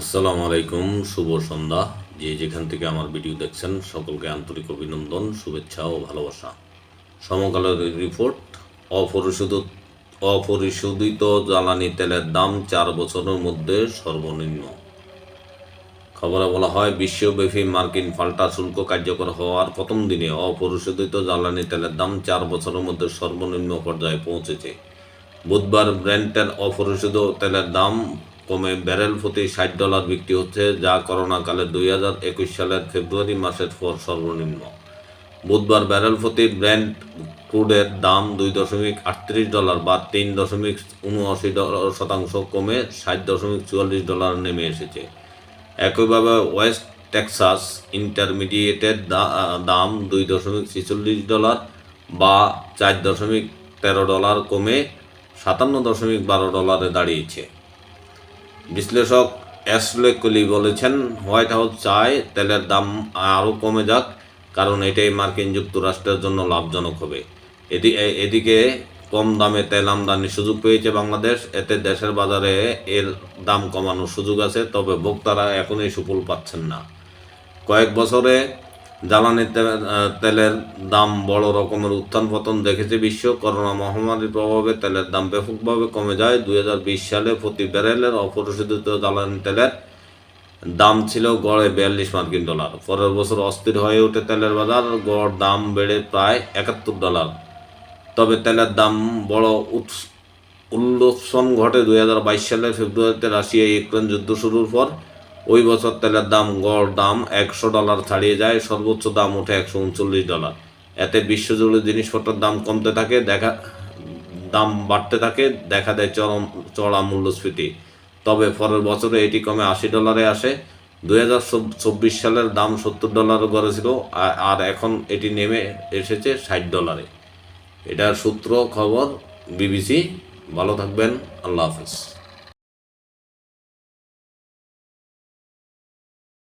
আসসালামু আলাইকুম, শুভ সন্ধ্যা। যে যেখান থেকে আমার ভিডিও দেখছেন, সকলকে আন্তরিক অভিনন্দন, শুভেচ্ছা ও ভালোবাসা। সমকালের রিপোর্ট অপরিশোধিত অপরিশোধিত জ্বালানি তেলের দাম চার বছরের মধ্যে সর্বনিম্ন। খবরে বলা হয়, বিশ্বব্যাপী মার্কিন পাল্টা শুল্ক কার্যকর হওয়ার প্রথম দিনে অপরিশোধিত জ্বালানি তেলের দাম চার বছরের মধ্যে সর্বনিম্ন পর্যায়ে পৌঁছেছে। বুধবার ব্র্যান্ডের অপরিশোধিত তেলের দাম কমে ব্যারেল প্রতি ষাট ডলার বিক্রি হচ্ছে, যা করোনাকালে দুই হাজার একুশ সালের ফেব্রুয়ারি মাসের পর সর্বনিম্ন। বুধবার ব্যারেল প্রতি ব্র্যান্ড ক্রুডের দাম দুই দশমিক আটত্রিশ ডলার বা তিন দশমিক উনআশি শতাংশ কমে ষাট দশমিক চুয়াল্লিশ ডলার নেমে এসেছে। একইভাবে ওয়েস্ট টেক্সাস ইন্টারমিডিয়েটের দাম দুই দশমিক ছেচল্লিশ ডলার বা চার দশমিক তেরো ডলার কমে সাতান্ন দশমিক বারো ডলারে দাঁড়িয়েছে। বিশ্লেষক অ্যাশলে কলি বলেছেন, হোয়াইট হাউস চায় তেলের দাম আরও কমে যাক, কারণ এটাই মার্কিন যুক্তরাষ্ট্রের জন্য লাভজনক হবে। এদি এদিকে কম দামে তেল আমদানির সুযোগ পেয়েছে বাংলাদেশ, এতে দেশের বাজারে এর দাম কমানোর সুযোগ আছে, তবে ভোক্তারা এখনই সুফল পাচ্ছেন না। কয়েক বছরে জ্বালানি তেলের দাম বড় রকমের উত্থান পতন দেখেছে বিশ্ব। করোনা মহামারীর প্রভাবে তেলের দাম ব্যাপকভাবে কমে যায়। দুই হাজার বিশ সালে প্রতি ব্যারেলের অপরিশোধিত জ্বালানি তেলের দাম ছিল গড়ে বিয়াল্লিশ মার্কিন ডলার। পরের বছর অস্থির হয়ে ওঠে তেলের বাজার। গড় দাম বেড়ে প্রায় একাত্তর ডলার। তবে তেলের দাম বড় উৎস ঘটে দুই হাজার বাইশ সালের ফেব্রুয়ারিতে রাশিয়া ইউক্রেন যুদ্ধ শুরুর পর। ওই বছর তেলের দাম, গড় দাম একশো ডলার ছাড়িয়ে যায়, সর্বোচ্চ দাম ওঠে একশো উনচল্লিশ ডলার। এতে বিশ্বজুড়ে জিনিসপত্রের দাম কমতে থাকে, দেখা, দাম বাড়তে থাকে, দেখা দেয় চরম, চড়া মূল্যস্ফীতি। তবে পরের বছরে এটি কমে আশি ডলারে আসে। দুই হাজার চব্বিশ সালের দাম সত্তর ডলারও আ- আর এখন এটি নেমে এসেছে ষাট ডলারে। এটার সূত্র খবর বিবিসি। ভালো থাকবেন, আল্লাহ হাফেজ।